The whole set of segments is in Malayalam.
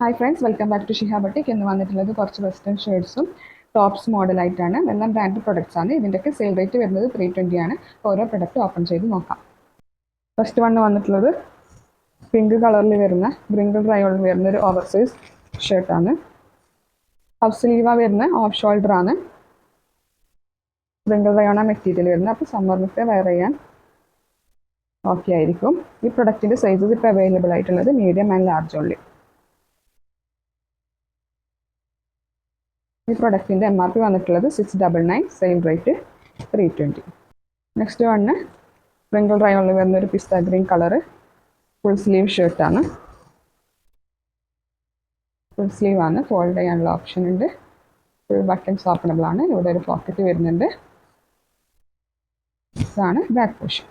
Hi friends welcome back to Shiha boutique എന്ന് വന്നിട്ടുള്ളത് കുറച്ച് വെസ്റ്റേൺ ഷർട്ട്സും ടോപ്സ് മോഡലായിട്ടാണ് എല്ലാം ബ്രാൻഡ് പ്രൊഡക്ട്സ് ആണ്. ഇതിന്റെയൊക്കെ സെയിൽ റേറ്റ് വരുന്നത് ത്രീ ട്വന്റി ആണ്. ഓരോ പ്രൊഡക്റ്റ് ഓപ്പൺ ചെയ്ത് നോക്കാം. ഫസ്റ്റ് വണ്ണ് വന്നിട്ടുള്ളത് പിങ്ക് കളറിൽ വരുന്ന ബ്രിങ്കിൾ റയോളിൽ വരുന്ന ഒരു ഓവർ സൈസ് ഷർട്ടാണ് ഹഫ് സ്ലീവ വരുന്ന ഓഫ് ഷോൾഡർ ആണ്. ബ്രിങ്കിൾ റയോണ മെറ്റീരിയൽ വരുന്നത്. അപ്പോൾ സമ്മറിനൊക്കെ വെയർ ചെയ്യാൻ ഓക്കെ ആയിരിക്കും. ഈ പ്രൊഡക്റ്റിന്റെ സൈസസ് ഇപ്പോൾ അവൈലബിൾ ആയിട്ടുള്ളത് മീഡിയം ആൻഡ് ലാർജ് ഓൺലി ഈ പ്രൊഡക്റ്റിന്റെ എം ആർ പി വന്നിട്ടുള്ളത് six double nine same rate three twenty next one dry ഉള്ളിൽ വരുന്ന ഒരു pista green colour full sleeve ഷർട്ടാണ് full sleeve ആണ് ഫോൾഡ് ചെയ്യാനുള്ള ഓപ്ഷൻ ഉണ്ട്. ഫുൾ ബട്ടൺസ് ഓപ്പണബിൾ ആണ്. ഇവിടെ ഒരു പോക്കറ്റ് വരുന്നുണ്ട്. ഇതാണ് ബാക്ക് പോഷൻ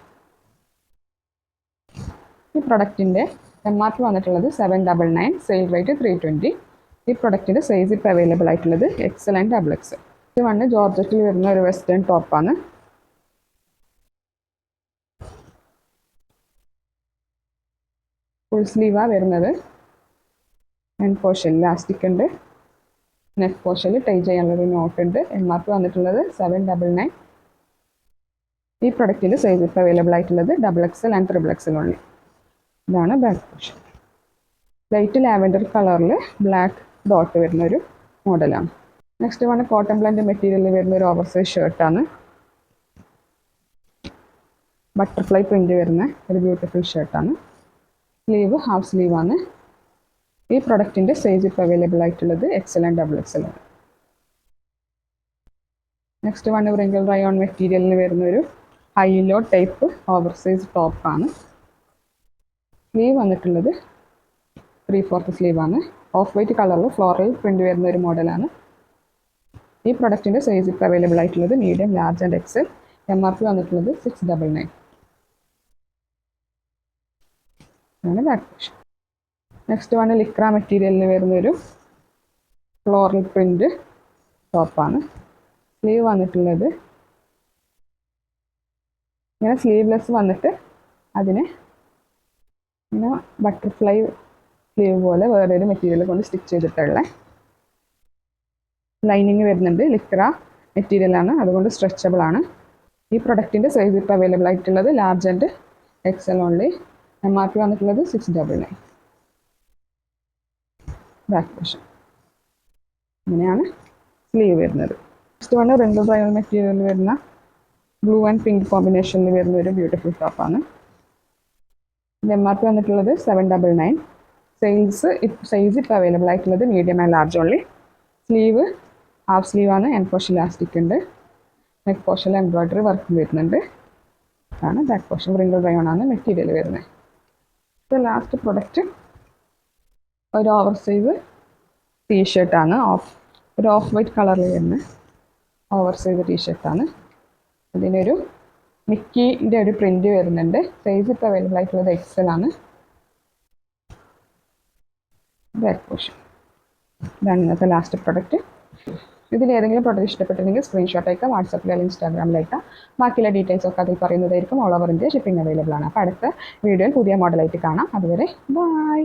ഈ പ്രൊഡക്റ്റിന്റെ എം ആർ പി വന്നിട്ടുള്ളത് seven double nine sale rate three twenty ഈ പ്രൊഡക്റ്റിന്റെ സൈസ് ഇപ്പോൾ അവൈലബിൾ ആയിട്ടുള്ളത് എക്സൽ ആൻഡ് ഡബിൾ എക്സ് ഇത് വണ്ണ് ജോർജറ്റിൽ വരുന്ന ഒരു വെസ്റ്റേൺ ടോപ്പാണ് ഫുൾ സ്ലീവാണ് വരുന്നത്. നെക്ക് പോർഷൻ ലാസ്റ്റിക് ഉണ്ട്. നെക്ക് പോർഷനിൽ ടൈ ചെയ്യാനുള്ളൊരു നോട്ട് ഉണ്ട്. എം ആർ പി വന്നിട്ടുള്ളത് സെവൻ ഡബിൾ നയൻ ഈ പ്രൊഡക്റ്റിന്റെ സൈസ് ഇപ്പോൾ അവൈലബിൾ ആയിട്ടുള്ളത് double XL and triple XL ഉള്ളി ഇതാണ് ബാക്ക് പോർഷൻ ലൈറ്റ് ലാവൻഡർ കളറിൽ ബ്ലാക്ക് ഡോട്ട് വരുന്ന ഒരു മോഡലാണ് നെക്സ്റ്റ് വൺ കോട്ടൺ ബ്ലൻഡ് മെറ്റീരിയലിൽ വരുന്ന ഒരു ഓവർ സൈസ് ഷർട്ടാണ് ബട്ടർഫ്ലൈ പ്രിന്റ് വരുന്ന ഒരു ബ്യൂട്ടിഫുൾ ഷർട്ടാണ് സ്ലീവ് ഹാഫ് സ്ലീവ് ആണ്. ഈ പ്രൊഡക്റ്റിന്റെ സൈസ് ഇപ്പോൾ അവൈലബിൾ ആയിട്ടുള്ളത് എക്സൽ ആൻഡ് ഡബിൾ എക്സൽ ആണ്. നെക്സ്റ്റ് വൺ റിങ്കിൾ റയോൺ മെറ്റീരിയലിൽ വരുന്ന ഒരു high low type over size ടോപ്പാണ് സ്ലീവ് വന്നിട്ടുള്ളത് ത്രീ ഫോർത്ത് സ്ലീവ് ആണ്. ഓഫ് വൈറ്റ് കളറിൽ ഫ്ലോറൽ പ്രിന്റ് വരുന്ന ഒരു മോഡലാണ് ഈ പ്രൊഡക്റ്റിന്റെ സൈസ് ഇപ്പോൾ അവൈലബിൾ ആയിട്ടുള്ളത് medium large and XL M R P വന്നിട്ടുള്ളത് സിക്സ് ഡബിൾ നയൻ ആണ് back portion next one lycra മെറ്റീരിയലിൽ വരുന്നൊരു ഫ്ലോറൽ പ്രിന്റ് ടോപ്പാണ് സ്ലീവ് വന്നിട്ടുള്ളത് ഇങ്ങനെ സ്ലീവ്ലെസ് വന്നിട്ട് അതിന് ഇങ്ങനെ ബട്ടർഫ്ലൈ സ്ലീവ് പോലെ വേറൊരു മെറ്റീരിയൽ കൊണ്ട് സ്റ്റിച്ച് ചെയ്തിട്ടുള്ള. ലൈനിങ് വരുന്നുണ്ട് ലിക്ര മെറ്റീരിയലാണ് അതുകൊണ്ട് സ്ട്രെച്ചബിൾ ആണ്. ഈ പ്രൊഡക്റ്റിന്റെ സൈസ് ഇപ്പോൾ അവൈലബിൾ ആയിട്ടുള്ളത് large and X L only M R P വന്നിട്ടുള്ളത് six double nine back portion അങ്ങനെയാണ് സ്ലീവ് വരുന്നത്. നെക്സ്റ്റ് വണ് റിംഗിൾ റയോൾ മെറ്റീരിയലിൽ വരുന്ന ബ്ലൂ ആൻഡ് പിങ്ക് കോമ്പിനേഷനിൽ വരുന്ന ഒരു ബ്യൂട്ടിഫുൾ ടോപ്പാണ് എം ആർ പി വന്നിട്ടുള്ളത് seven double nine sales size ഇപ്പോൾ അവൈലബിൾ ആയിട്ടുള്ളത് medium and large only sleeve half സ്ലീവാണ് ആണ്. പോഷൻ ലാസ്റ്റിക് ഉണ്ട്. നെക്ക് പോർഷൻ എംബ്രോയിഡറി വർക്കും വരുന്നുണ്ട്. ആണ് ബാക്ക് പോർഷൻ റിങ്കിൾ റയോൺ ആണ് മെറ്റീരിയൽ വരുന്നത്. ഇപ്പോൾ ലാസ്റ്റ് പ്രൊഡക്റ്റ് ഒരു ഓവർ സൈസ് ടീഷർട്ടാണ് ഓഫ് ഒരു ഓഫ് വൈറ്റ് കളറിൽ വരുന്ന ഓവർ സൈസ് ടീഷർട്ടാണ് അതിനൊരു മിക്കിന്റെ ഒരു പ്രിന്റ് വരുന്നുണ്ട്. സൈസ് ഇപ്പോൾ അവൈലബിൾ ആയിട്ടുള്ളത് എക്സൽ ആണ് ബാക്ക് പോർഷൻ. ഇതാണ് ഇന്നത്തെ ലാസ്റ്റ് പ്രൊഡക്റ്റ് ഇതിൽ ഏതെങ്കിലും പ്രൊഡക്റ്റ് ഇഷ്ടപ്പെട്ടിട്ടുണ്ടെങ്കിൽ സ്ക്രീൻഷോട്ട് അയക്കാം വാട്സപ്പിൽ അല്ലെങ്കിൽ ഇൻസ്റ്റാഗ്രാമിൽ ബാക്കിയുള്ള ഡീറ്റെയിൽസ് ഒക്കെ അതിൽ പറയുന്നതായിരിക്കും. All over India shipping available ആണ്. അപ്പോൾ അടുത്ത വീഡിയോയിൽ പുതിയ മോഡലായിട്ട് കാണാം. അതുവരെ ബൈ